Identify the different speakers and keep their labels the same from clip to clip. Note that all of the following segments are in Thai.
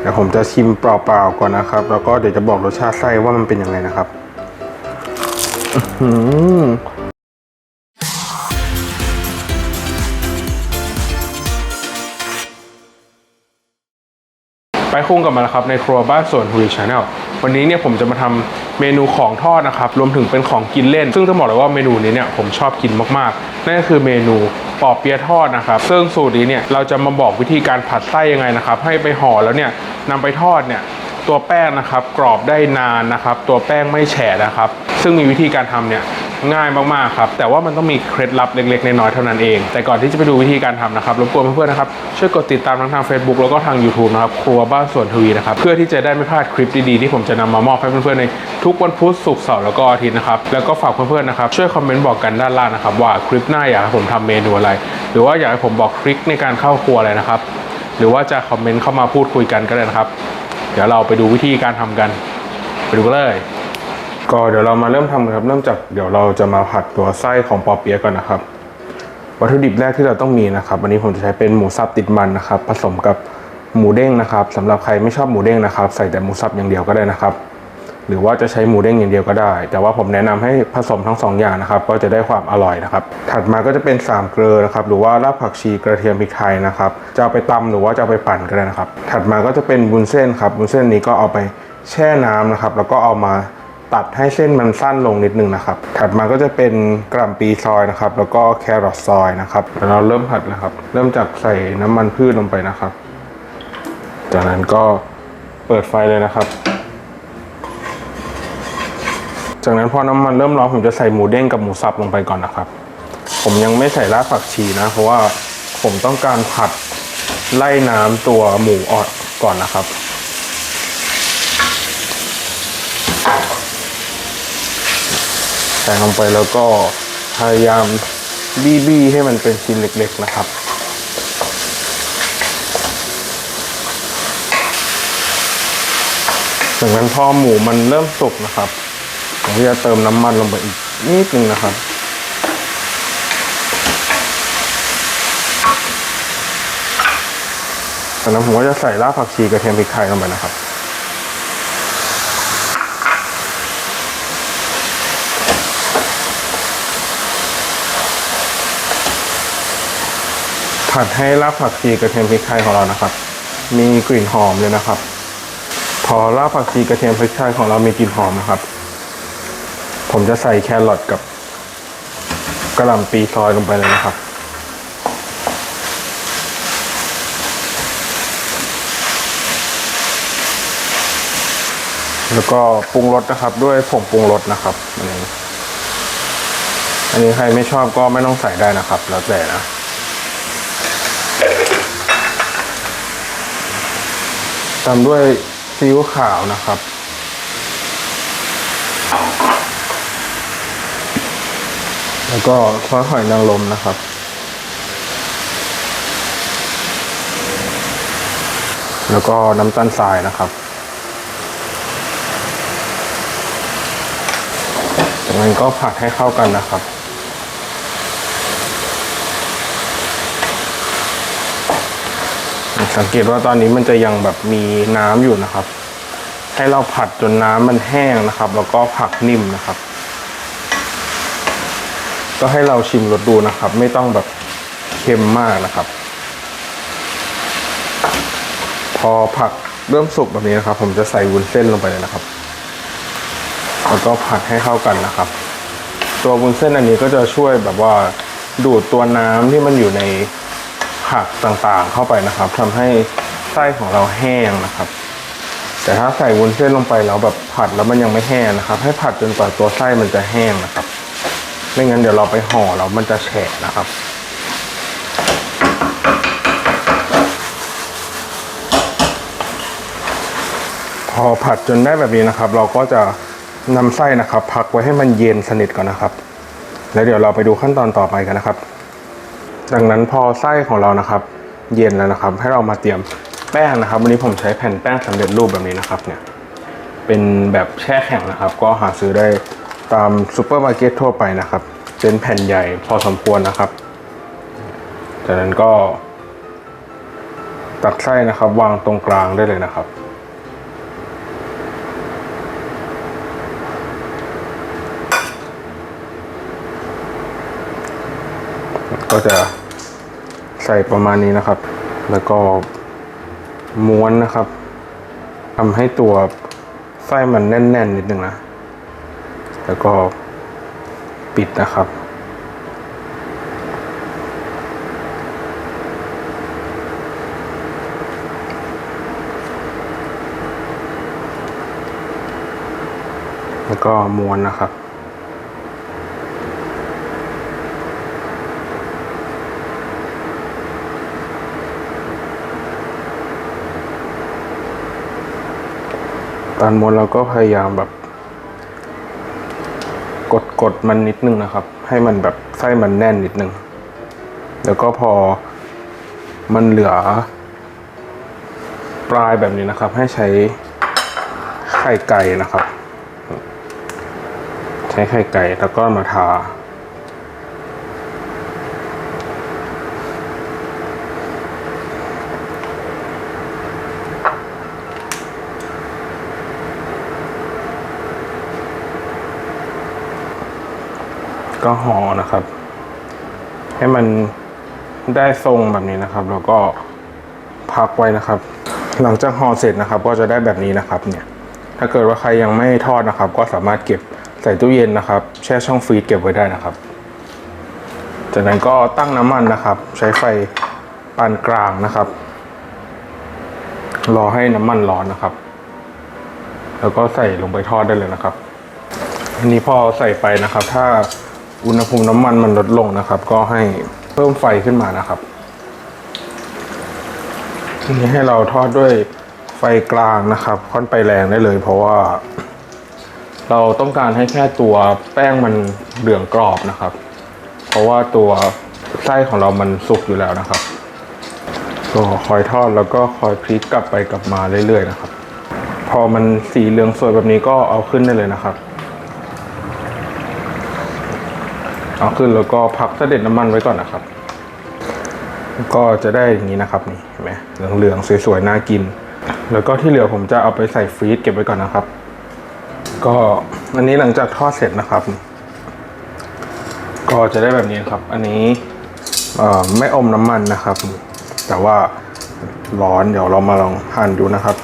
Speaker 1: เดี๋ยวผมจะชิมเปล่าๆก่อนนะครับ แล้วก็เดี๋ยวจะบอกรสชาติไส้ว่ามันเป็นยังไงนะครับอื้อหือไปคุ้งกับมาแล้วครับในครัวบ้านสวนฮุยชาแนลวันนี้เนี่ยผมจะมาทำเมนูของทอดนะครับ รวมถึงเป็นของกินเล่น ซึ่งต้องบอกเลยว่าเมนูนี้เนี่ยผมชอบกินมากๆ นั่นก็คือเมนู ปอเปี๊ยะทอดนะครับซึ่งสูตรนี้เนี่ยเราจะมาบอกวิธีการผัดไส้ยังไงนะครับให้ไปห่อแล้วเนี่ยนำไปทอดเนี่ย ตัวแป้งนะครับกรอบได้นานนะครับ ตัวแป้งไม่แฉะนะครับ ซึ่งมีวิธีการทำเนี่ยง่ายมากๆครับ แต่ว่ามันต้องมีเคล็ดลับเล็กๆ น้อยๆเท่านั้นเอง แต่ก่อนที่จะไปดูวิธีการทำนะครับรบกวนเพื่อนๆนะครับช่วยกดติดตามทั้งทาง Facebook แล้วก็ทาง YouTube นะครับครัวบ้านสวนทวีนะครับเพื่อที่จะได้ไม่พลาดคลิปดีๆที่ผมจะนำมามอบให้เพื่อนๆในทุกวันพุธศุกร์เสาร์แล้วก็อาทิตย์นะครับแล้วก็ฝากเพื่อนๆนะครับช่วยคอมเมนต์บอกกันด้านล่างนะครับว่าคลิปหน้าอยากให้ผมทำเมนูอะไร หรือว่าอยากให้ผมบอกทริคในการเข้าครัวอะไรนะครับหรือว่าจะคอมเมนต์เข้ามาพูดคุยกันก็ได้นะครับ เดี๋ยวเราไปดูวิธีการทำกัน ไปดูกันเลย ก็เดี๋ยวเรามาเริ่มทำกันครับ เริ่มจากเดี๋ยวเราจะมาผัดตัวไส้ของปอเปี๊ยะก่อนนะครับ วัตถุดิบแรกที่เราต้องมีนะครับวันนี้ผมจะใช้เป็นหมูสับติดมันนะครับ ผสมกับหมูเด้งนะครับสำหรับใครไม่ชอบหมูเด้งนะครับ ใส่แต่หมูสับอย่างเดียวก็ได้นะครับ หรือว่าจะใช้หมูเด้งอย่างเดียวก็ได้ แต่ว่าผมแนะนำให้ผสมทั้งสองอย่างนะครับ ก็จะได้ความอร่อยนะครับ ถัดมาก็จะเป็นสามเกลือนะครับ หรือว่ารากผักชีกระเทียมพริกไทยนะครับ จะเอาไปตำหรือว่าจะเอาไปปั่นก็ได้นะครับ ถัดมาก็จะเป็นบุนเส้นครับ บุนเส้นนี้ก็เอาไปแช่น้ำนะครับ แล้วก็เอามาตัดให้เส้นมันสั้นลงนิดนึงนะครับ ถัดมาก็จะเป็นกระหล่ำปีซอยนะครับ แล้วก็แครอทซอยนะครับเดี๋ยวเราเริ่มผัดนะครับ เริ่มจากใส่น้ำมันพืชลงไปนะครับ จากนั้นก็เปิดไฟเลยนะครับ จากนั้นพอน้ำมันเริ่มร้อนผมจะใส่หมูเด้งกับหมูสับลงไปก่อนนะครับ ผมยังไม่ใส่รากผักชีนะ เพราะว่าผมต้องการผัดไล่น้ำตัวหมูออกก่อนนะครับ ใส่ลงไปแล้วก็พยายามบี้บี้ให้มันเป็นชิ้นเล็ก ๆ นะครับจากนั้นพอหมูมันเริ่มสุกนะครับ ผมจะเติมน้ำมันลงไปอีกนิดนึงนะครับ จากนั้นผมก็จะใส่รากผักชีกระเทียมพริกไทยลงไปนะครับผัดให้รากผักชีกระเทียมพริกไทยของเรานะครับ มีกลิ่นหอมเลยนะครับ พอรากผักชีกระเทียมพริกไทยของเรามีกลิ่นหอมนะครับ ผมจะใส่แครอทกับกระหล่ำปีซอยลงไปเลยนะครับ แล้วก็ปรุงรสนะครับ ด้วยผงปรุงรสนะครับอันนี้อันนี้ใครไม่ชอบก็ไม่ต้องใส่ได้นะครับ แล้วแต่นะตามด้วยซีอิ๊วขาวนะครับ แล้วก็ซอสหอยนางรมนะครับ แล้วก็น้ำตาลทรายนะครับจากนั้นก็ผัดให้เข้ากันนะครับสังเกตว่าตอนนี้มันจะยังแบบมีน้ำอยู่นะครับ ให้เราผัดจนน้ำมันแห้งนะครับ แล้วก็ผักนิ่มนะครับ ก็ให้เราชิมรสดูนะครับ ไม่ต้องแบบเค็มมากนะครับ พอผักเริ่มสุกแบบนี้นะครับ ผมจะใส่วุ้นเส้นลงไปเลยนะครับ แล้วก็ผัดให้เข้ากันนะครับ ตัววุ้นเส้นอันนี้ก็จะช่วยแบบว่าดูดตัวน้ำที่มันอยู่ในผักต่างๆ เข้าไปนะครับทำให้ไส้ของเราแห้งนะครับ แต่ถ้าใส่วุ้นเส้นลงไปแล้วแบบผัดแล้วมันยังไม่แห้งนะครับ ให้ผัดจนกว่าตัวไส้มันจะแห้งนะครับ ไม่งั้นเดี๋ยวเราไปห่อแล้วมันจะแฉะนะครับ พอผัดจนได้แบบนี้นะครับ เราก็จะนำไส้นะครับ พักไว้ให้มันเย็นสนิทก่อนนะครับ แล้วเดี๋ยวเราไปดูขั้นตอนต่อไปกันนะครับ ดังนั้นพอไส้ของเรานะครับ เย็นแล้วนะครับ ให้เรามาเตรียมแป้งนะครับ วันนี้ผมใช้แผ่นแป้งสำเร็จรูปแบบนี้นะครับเนี่ยเป็นแบบแช่แข็งนะครับ ก็หาซื้อได้ ตามซูเปอร์มาร์เก็ตทั่วไปนะครับ เป็นแผ่นใหญ่พอสมควรนะครับ จากนั้นก็ ตัดไส้นะครับ วางตรงกลางได้เลยนะครับ ก็จะใส่ประมาณนี้นะครับ แล้วก็ม้วนนะครับทำให้ตัวไส้มันแน่น ๆ นิดนึงนะ แล้วก็ปิดนะครับ แล้วก็ม้วนนะครับตอนม้วนเราก็พยายามแบบ กดกดมันนิดนึงนะครับ ให้มันแบบไส้มันแน่นนิดนึง แล้วก็พอมันเหลือ ปลายแบบนี้นะครับ ให้ใช้ไข่ไก่นะครับ ใช้ไข่ไก่แล้วก็มาทา ก็ห่อนะครับ ให้มันได้ทรงแบบนี้นะครับ แล้วก็พักไว้นะครับ หลังจากห่อเสร็จนะครับ ก็จะได้แบบนี้นะครับ เนี่ย ถ้าเกิดว่าใครยังไม่ทอดนะครับ ก็สามารถเก็บใส่ตู้เย็นนะครับ แช่ช่องฟรีซเก็บไว้ได้นะครับ จากนั้นก็ตั้งน้ำมันนะครับ ใช้ไฟปานกลางนะครับ รอให้น้ำมันร้อนนะครับ แล้วก็ใส่ลงไปทอดได้เลยนะครับอันนี้พอใส่ไปนะครับ ถ้า อุณหภูมิน้ำมันมันลดลงนะครับ ก็ให้เพิ่มไฟขึ้นมานะครับทีนี้ให้เราทอดด้วยไฟกลางนะครับ ค่อนไปแรงได้เลย เพราะว่า เราต้องการให้แค่ตัวแป้งมันเหลืองกรอบนะครับ เพราะว่าตัวไส้ของเรามันสุกอยู่แล้วนะครับก็คอยทอดแล้วก็คอยพลิกกลับไปกลับมาเรื่อยๆนะครับ พอมันสีเหลืองสวยแบบนี้ก็เอาขึ้นได้เลยนะครับ เอาขึ้นแล้วก็พักเสด็จน้ำมันไว้ก่อนนะครับ ก็จะได้อย่างนี้นะครับนี่เห็นไหมเหลืองๆสวยๆน่ากิน แล้วก็ที่เหลือผมจะเอาไปใส่ฟรีซเก็บไว้ก่อนนะครับ ก็อันนี้หลังจากทอดเสร็จนะครับ ก็จะได้แบบนี้ครับ อันนี้ไม่อมน้ำมันนะครับ แต่ว่าร้อนเดี๋ยวเรามาลองหั่นดูนะครับ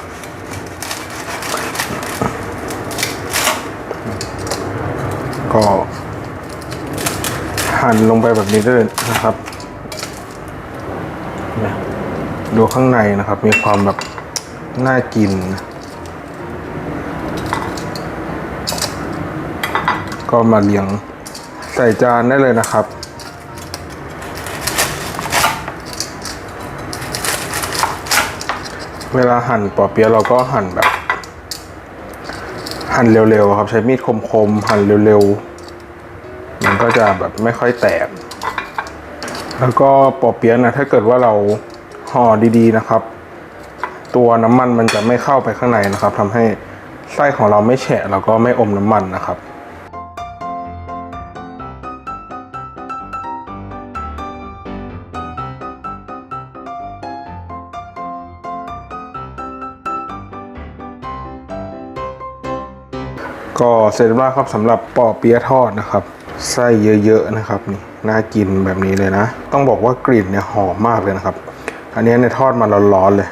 Speaker 1: ก็ หั่นลงไปแบบนี้ด้เลยนะครับ ดูข้างในนะครับ มีความแบบน่ากิน ก็มาเรียงใส่จานได้เลยนะครับเวลาหั่นปอเปี๊ยะเราก็หั่นแบบ หั่นเร็วๆครับ ใช้มีดคมๆ หั่นเร็วๆ ก็จะแบบไม่ค่อยแตก แล้วก็ปอเปี๊ยะนะถ้าเกิดว่าเราห่อดีๆนะครับ ตัวน้ำมันมันจะไม่เข้าไปข้างในนะครับทำให้ไส้ของเราไม่แฉะแล้วก็ไม่อมน้ำมันนะครับก็เสร็จแล้วครับสำหรับปอเปี๊ยะทอดนะครับ ไส้เยอะๆนะครับนี่น่ากินแบบนี้เลยนะ ต้องบอกว่ากลิ่นเนี่ยหอมมากเลยนะครับ อันนี้เนี่ยทอดมาร้อนๆเลย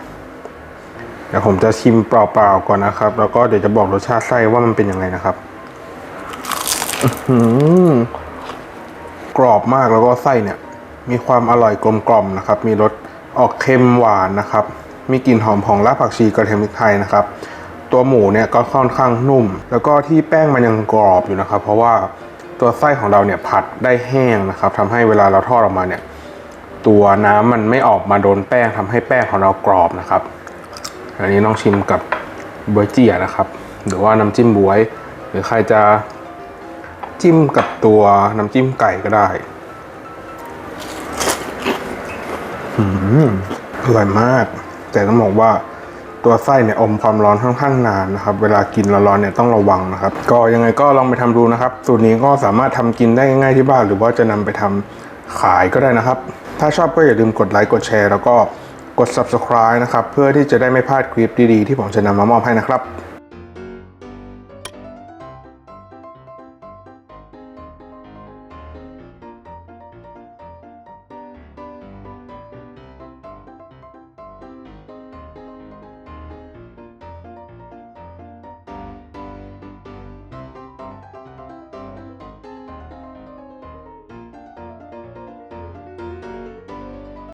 Speaker 1: เดี๋ยวผมจะชิมเปล่าๆก่อนนะครับ แล้วก็เดี๋ยวจะบอกรสชาติไส้ว่ามันเป็นยังไงนะครับอื้อหือกรอบมากแล้วก็ไส้เนี่ย มีความอร่อยกลมกล่อมนะครับ มีรสออกเค็มหวานนะครับ มีกลิ่นหอมของรากผักชีกระเทียมพริกไทยนะครับ ตัวหมูเนี่ยก็ค่อนข้างนุ่ม แล้วก็ที่แป้งมันยังกรอบอยู่นะครับ เพราะว่า ตัวไส้ของเราเนี่ยผัดได้แห้งนะครับทำให้เวลาเราทอดออกมาเนี่ยตัวน้ำมันไม่ออกมาโดนแป้งทำให้แป้งของเรากรอบนะครับ อันนี้ลองชิมกับบวยเจี๋ยนะครับ หรือว่าน้ำจิ้มบวย หรือใครจะจิ้มกับตัวน้ำจิ้มไก่ก็ได้อืมอร่อยมาก แต่ต้องบอกว่า ตัวไส้เนี่ยอมความร้อนค่อนข้างนานนะครับ เวลากินร้อนๆเนี่ยต้องระวังนะครับ ก็ยังไงก็ลองไปทำดูนะครับ สูตรนี้ก็สามารถทำกินได้ง่ายๆที่บ้าน หรือว่าจะนำไปทำขายก็ได้นะครับ ถ้าชอบก็อย่าลืมกดไลค์กดแชร์แล้วก็กด subscribe นะครับ เพื่อที่จะได้ไม่พลาดคลิปดีๆ ที่ผมจะนำมามอบให้นะครับ